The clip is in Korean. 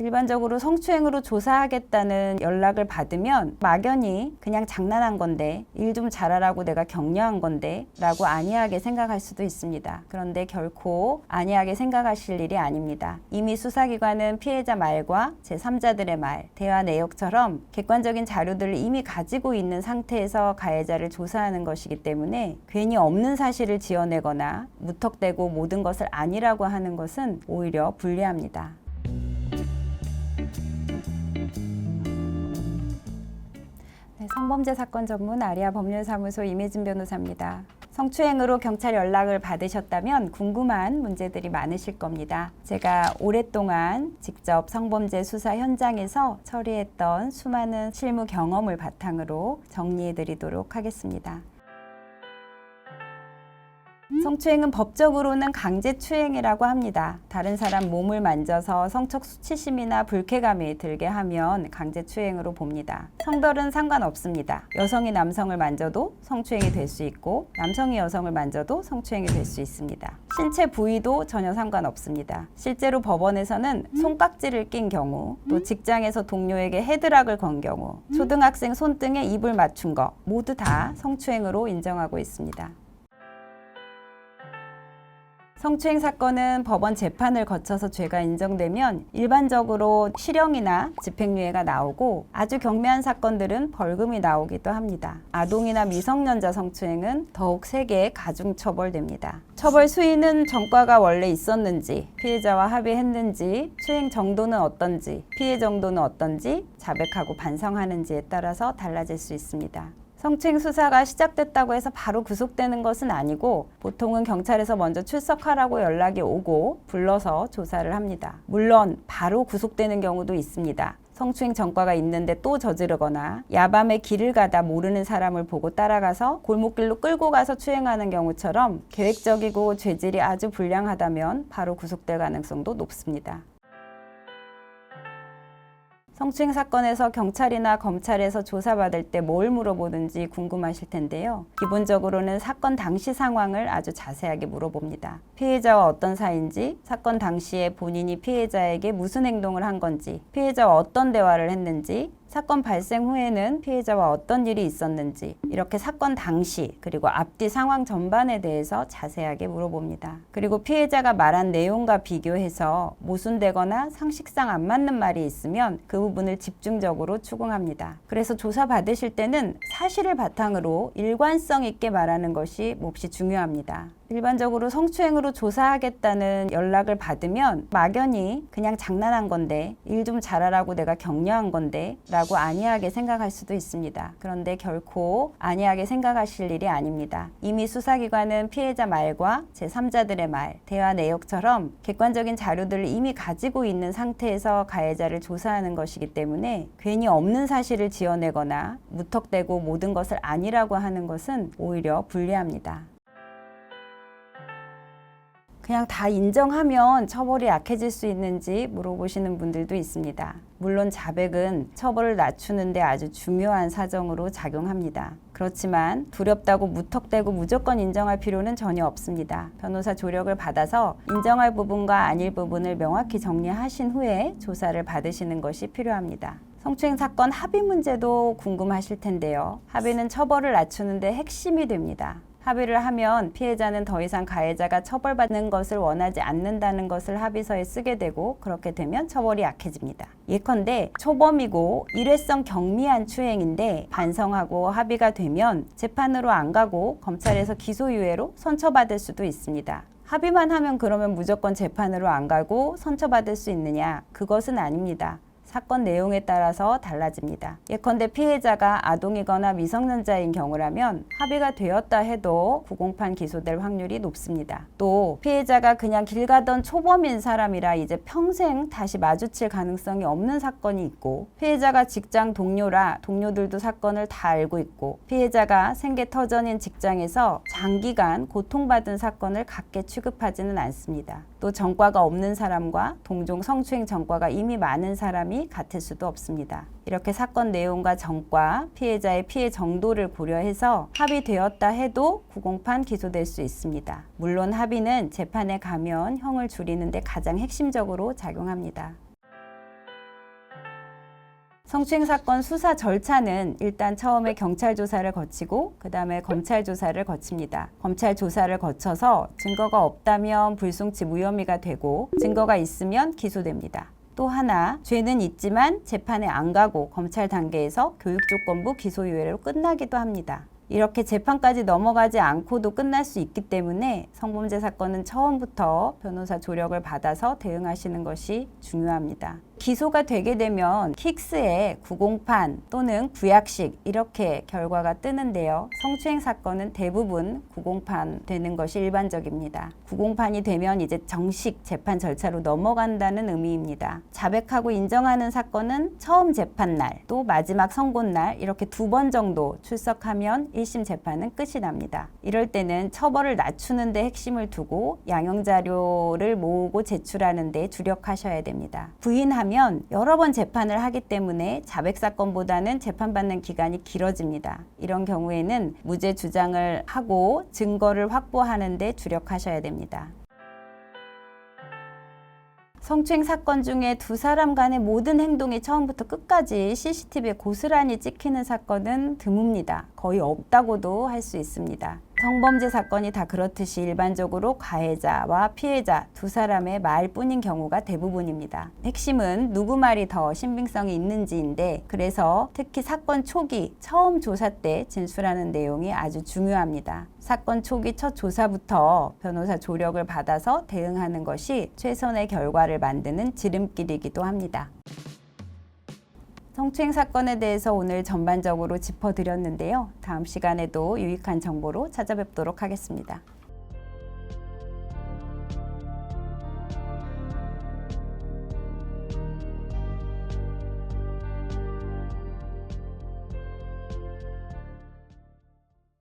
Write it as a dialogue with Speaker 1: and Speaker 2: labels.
Speaker 1: 일반적으로 성추행으로 조사하겠다는 연락을 받으면 막연히 그냥 장난한 건데 일 좀 잘하라고 내가 격려한 건데 라고 안이하게 생각할 수도 있습니다. 그런데 결코 안이하게 생각하실 일이 아닙니다. 이미 수사기관은 피해자 말과 제3자들의 말, 대화 내역처럼 객관적인 자료들을 이미 가지고 있는 상태에서 가해자를 조사하는 것이기 때문에 괜히 없는 사실을 지어내거나 무턱대고 모든 것을 아니라고 하는 것은 오히려 불리합니다. 네, 성범죄 사건 전문 아리아 법률사무소 임혜진 변호사입니다. 성추행으로 경찰 연락을 받으셨다면 궁금한 문제들이 많으실 겁니다. 제가 오랫동안 직접 성범죄 수사 현장에서 처리했던 수많은 실무 경험을 바탕으로 정리해 드리도록 하겠습니다. 성추행은 법적으로는 강제추행이라고 합니다. 다른 사람 몸을 만져서 성적 수치심이나 불쾌감이 들게 하면 강제추행으로 봅니다. 성별은 상관없습니다. 여성이 남성을 만져도 성추행이 될 수 있고 남성이 여성을 만져도 성추행이 될 수 있습니다. 신체 부위도 전혀 상관없습니다. 실제로 법원에서는 손깍지를 낀 경우, 또 직장에서 동료에게 헤드락을 건 경우, 초등학생 손등에 입을 맞춘 것 모두 다 성추행으로 인정하고 있습니다. 성추행 사건은 법원 재판을 거쳐서 죄가 인정되면 일반적으로 실형이나 집행유예가 나오고 아주 경미한 사건들은 벌금이 나오기도 합니다. 아동이나 미성년자 성추행은 더욱 세게 가중처벌됩니다. 처벌 수위는 전과가 원래 있었는지, 피해자와 합의했는지, 추행 정도는 어떤지, 피해 정도는 어떤지 자백하고 반성하는지에 따라서 달라질 수 있습니다. 성추행 수사가 시작됐다고 해서 바로 구속되는 것은 아니고 보통은 경찰에서 먼저 출석하라고 연락이 오고 불러서 조사를 합니다. 물론 바로 구속되는 경우도 있습니다. 성추행 전과가 있는데 또 저지르거나 야밤에 길을 가다 모르는 사람을 보고 따라가서 골목길로 끌고 가서 추행하는 경우처럼 계획적이고 죄질이 아주 불량하다면 바로 구속될 가능성도 높습니다. 성추행 사건에서 경찰이나 검찰에서 조사받을 때 뭘 물어보는지 궁금하실 텐데요. 기본적으로는 사건 당시 상황을 아주 자세하게 물어봅니다. 피해자와 어떤 사이인지, 사건 당시에 본인이 피해자에게 무슨 행동을 한 건지, 피해자와 어떤 대화를 했는지, 사건 발생 후에는 피해자와 어떤 일이 있었는지 이렇게 사건 당시 그리고 앞뒤 상황 전반에 대해서 자세하게 물어봅니다. 그리고 피해자가 말한 내용과 비교해서 모순되거나 상식상 안 맞는 말이 있으면 그 부분을 집중적으로 추궁합니다. 그래서 조사 받으실 때는 사실을 바탕으로 일관성 있게 말하는 것이 몹시 중요합니다. 일반적으로 성추행으로 조사하겠다는 연락을 받으면 막연히 그냥 장난한 건데 일 좀 잘하라고 내가 격려한 건데 라고 안이하게 생각할 수도 있습니다. 그런데 결코 안이하게 생각하실 일이 아닙니다. 이미 수사기관은 피해자 말과 제3자들의 말, 대화 내역처럼 객관적인 자료들을 이미 가지고 있는 상태에서 가해자를 조사하는 것이기 때문에 괜히 없는 사실을 지어내거나 무턱대고 모든 것을 아니라고 하는 것은 오히려 불리합니다. 그냥 다 인정하면 처벌이 약해질 수 있는지 물어보시는 분들도 있습니다. 물론 자백은 처벌을 낮추는데 아주 중요한 사정으로 작용합니다. 그렇지만 두렵다고 무턱대고 무조건 인정할 필요는 전혀 없습니다. 변호사 조력을 받아서 인정할 부분과 아닐 부분을 명확히 정리하신 후에 조사를 받으시는 것이 필요합니다. 성추행 사건 합의 문제도 궁금하실 텐데요. 합의는 처벌을 낮추는데 핵심이 됩니다. 합의를 하면 피해자는 더 이상 가해자가 처벌받는 것을 원하지 않는다는 것을 합의서에 쓰게 되고 그렇게 되면 처벌이 약해집니다. 예컨대 초범이고 일회성 경미한 추행인데 반성하고 합의가 되면 재판으로 안 가고 검찰에서 기소유예로 선처받을 수도 있습니다. 합의만 하면 그러면 무조건 재판으로 안 가고 선처받을 수 있느냐? 그것은 아닙니다. 사건 내용에 따라서 달라집니다. 예컨대 피해자가 아동이거나 미성년자인 경우라면 합의가 되었다 해도 구공판 기소될 확률이 높습니다. 또 피해자가 그냥 길 가던 초범인 사람이라 이제 평생 다시 마주칠 가능성이 없는 사건이 있고 피해자가 직장 동료라 동료들도 사건을 다 알고 있고 피해자가 생계 터전인 직장에서 장기간 고통받은 사건을 갖게 취급하지는 않습니다. 또 전과가 없는 사람과 동종 성추행 전과가 이미 많은 사람이 같을 수도 없습니다. 이렇게 사건 내용과 전과, 피해자의 피해 정도를 고려해서 합의되었다 해도 구공판 기소될 수 있습니다. 물론 합의는 재판에 가면 형을 줄이는데 가장 핵심적으로 작용합니다. 성추행 사건 수사 절차는 일단 처음에 경찰 조사를 거치고 그다음에 검찰 조사를 거칩니다. 검찰 조사를 거쳐서 증거가 없다면 불송치 무혐의가 되고 증거가 있으면 기소됩니다. 또 하나 죄는 있지만 재판에 안 가고 검찰 단계에서 교육조건부 기소유예로 끝나기도 합니다. 이렇게 재판까지 넘어가지 않고도 끝날 수 있기 때문에 성범죄 사건은 처음부터 변호사 조력을 받아서 대응하시는 것이 중요합니다. 기소가 되게 되면 킥스의 구공판 또는 구약식 이렇게 결과가 뜨는데요. 성추행 사건은 대부분 구공판 되는 것이 일반적입니다. 구공판이 되면 이제 정식 재판 절차로 넘어간다는 의미입니다. 자백하고 인정하는 사건은 처음 재판 날, 또 마지막 선고 날 이렇게 두 번 정도 출석하면 1심 재판은 끝이 납니다. 이럴 때는 처벌을 낮추는 데 핵심을 두고 양형 자료를 모으고 제출하는 데 주력하셔야 됩니다. 부인 하면 여러 번 재판을 하기 때문에 자백 사건보다는 재판받는 기간이 길어집니다. 이런 경우에는 무죄 주장을 하고 증거를 확보하는 데 주력하셔야 됩니다. 성추행 사건 중에 두 사람 간의 모든 행동이 처음부터 끝까지 CCTV에 고스란히 찍히는 사건은 드뭅니다. 거의 없다고도 할 수 있습니다. 성범죄 사건이 다 그렇듯이 일반적으로 가해자와 피해자 두 사람의 말뿐인 경우가 대부분입니다. 핵심은 누구 말이 더 신빙성이 있는지인데 그래서 특히 사건 초기 처음 조사 때 진술하는 내용이 아주 중요합니다. 사건 초기 첫 조사부터 변호사 조력을 받아서 대응하는 것이 최선의 결과를 만드는 지름길이기도 합니다. 성추행 사건에 대해서 오늘 전반적으로 짚어드렸는데요. 다음 시간에도 유익한 정보로 찾아뵙도록 하겠습니다.